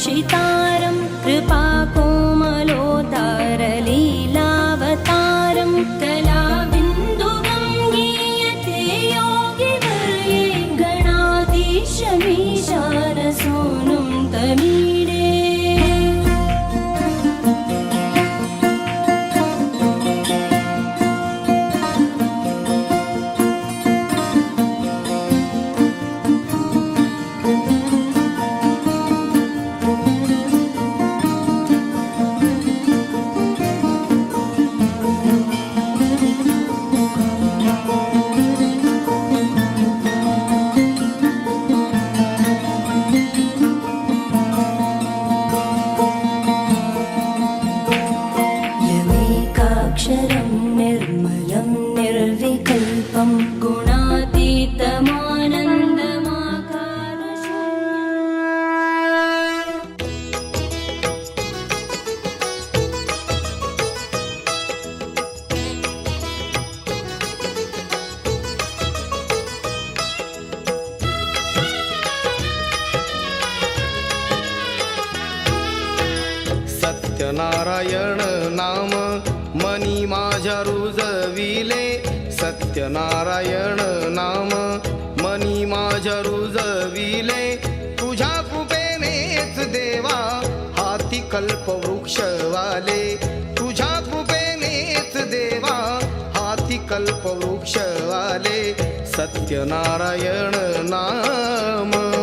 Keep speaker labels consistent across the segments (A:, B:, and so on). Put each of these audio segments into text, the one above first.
A: 祈祷。
B: सत्यनारायण नाम. मनी माझ्या रुजविले तुझ्या कृपेनेच देवा. हाती कल्पवृक्षवाले तुझ्या कृपेनेच देवा. हाती कल्पवृक्षवाले सत्यनारायण नाम.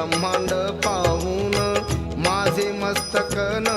B: ब्रह्मांड पाहून माझे मस्तक
C: न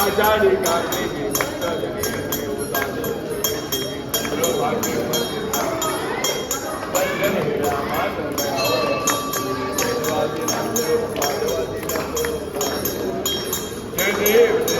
C: आषाढी कार्तिकी भक्तजनी उदासी वंदन हे जय देव जय देव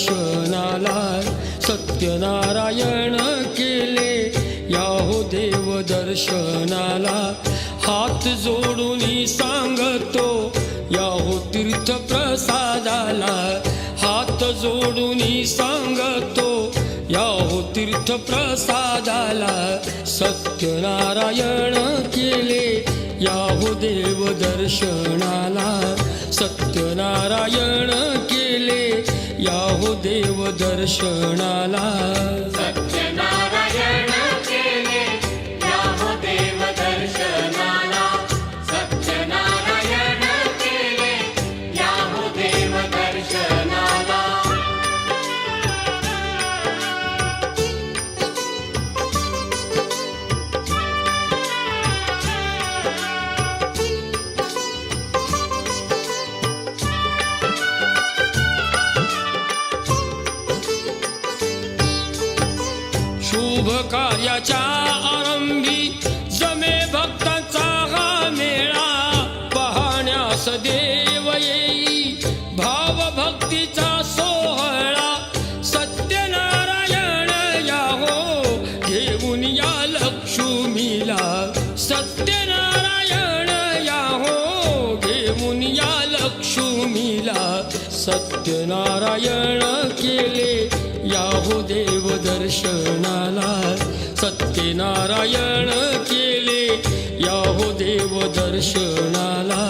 D: दर्शनाला सत्यनारायण केले. याहो देव दर्शनाला हात जोडून सांगतो. याहो तीर्थ प्रसादाला हात जोडून सांगतो. याहो तीर्थ प्रसादाला सत्यनारायण केले. याहो देव दर्शनाला सत्यनारायण केले. याहो देव दर्शनाला. कार्याच्या आरंभी जमे भक्तांचा हा मेळा. पाहण्यास देव येई. भाव भक्तीचा सोहळा. सत्यनारायण याहो. घेऊन या लक्ष्मीला. सत्यनारायण याहो. घेऊन या लक्ष्मीला. सत्यनारायण केले. याहो देव दर्शनाला सत्यनारायण केले. याहो देव दर्शनाला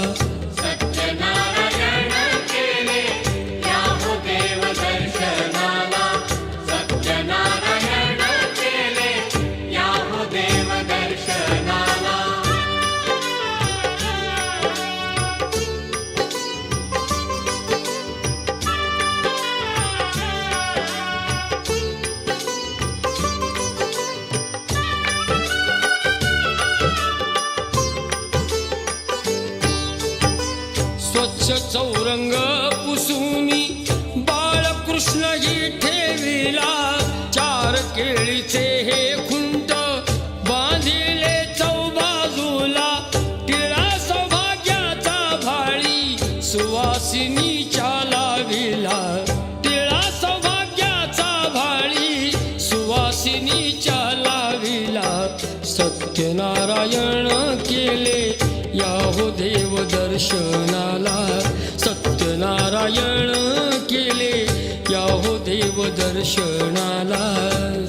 E: दर्शनाला सत्यनारायण केले.
D: या हो देव दर्शनाला.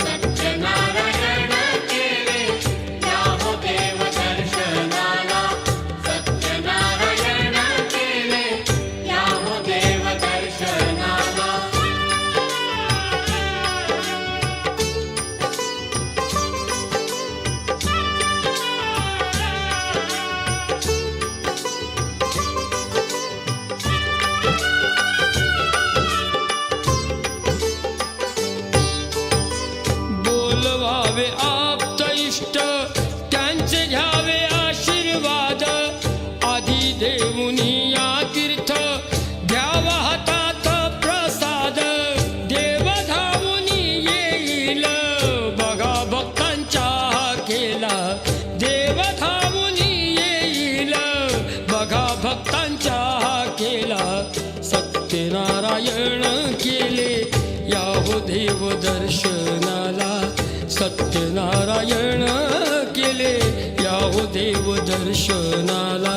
D: દેવ દર્શનાલા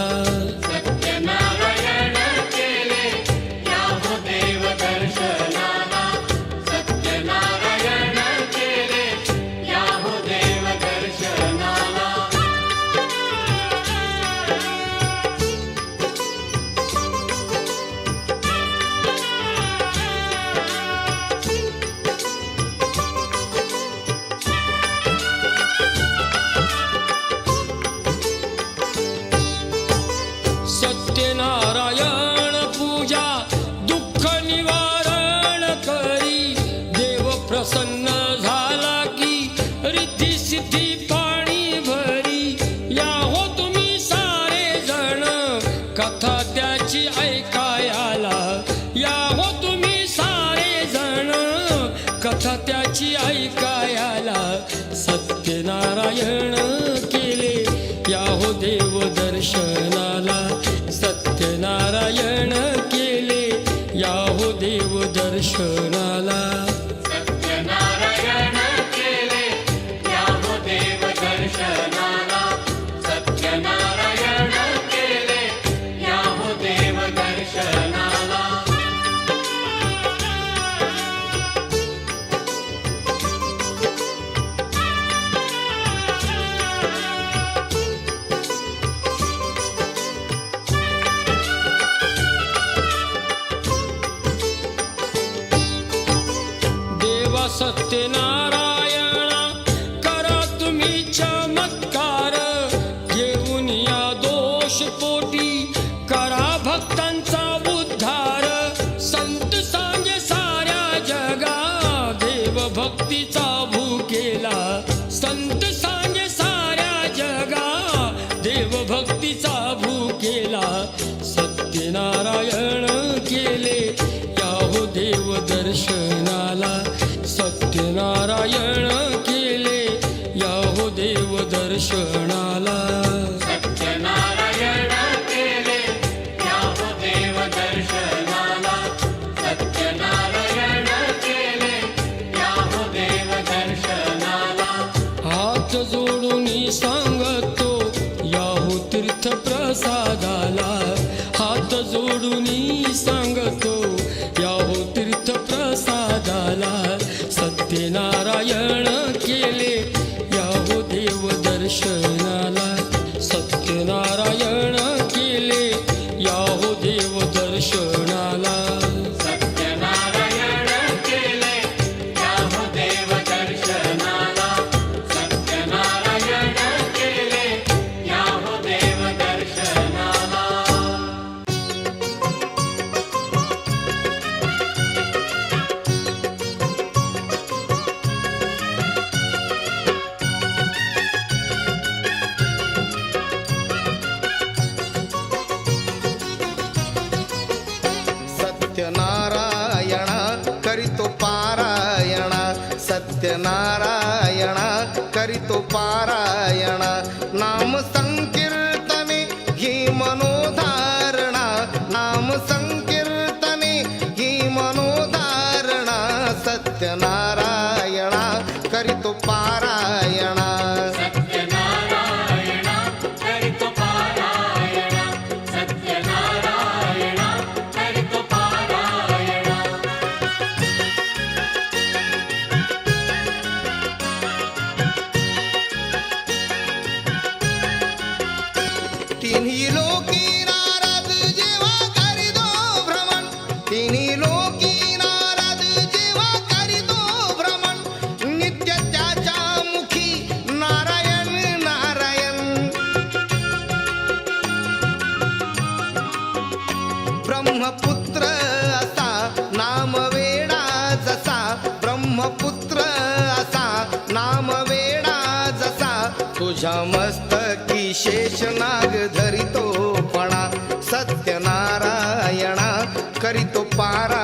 D: कथा त्याची ऐकायला या हो तुम्ही सारे जण कथा त्याची ऐकायला सत्यनारायण केले. या हो देव दर्शनाला.
E: सत्यनारायण केले.
D: या हो देव दर्शनाला.
E: सत्य
B: न करीतो पारायणा करीतो पारा.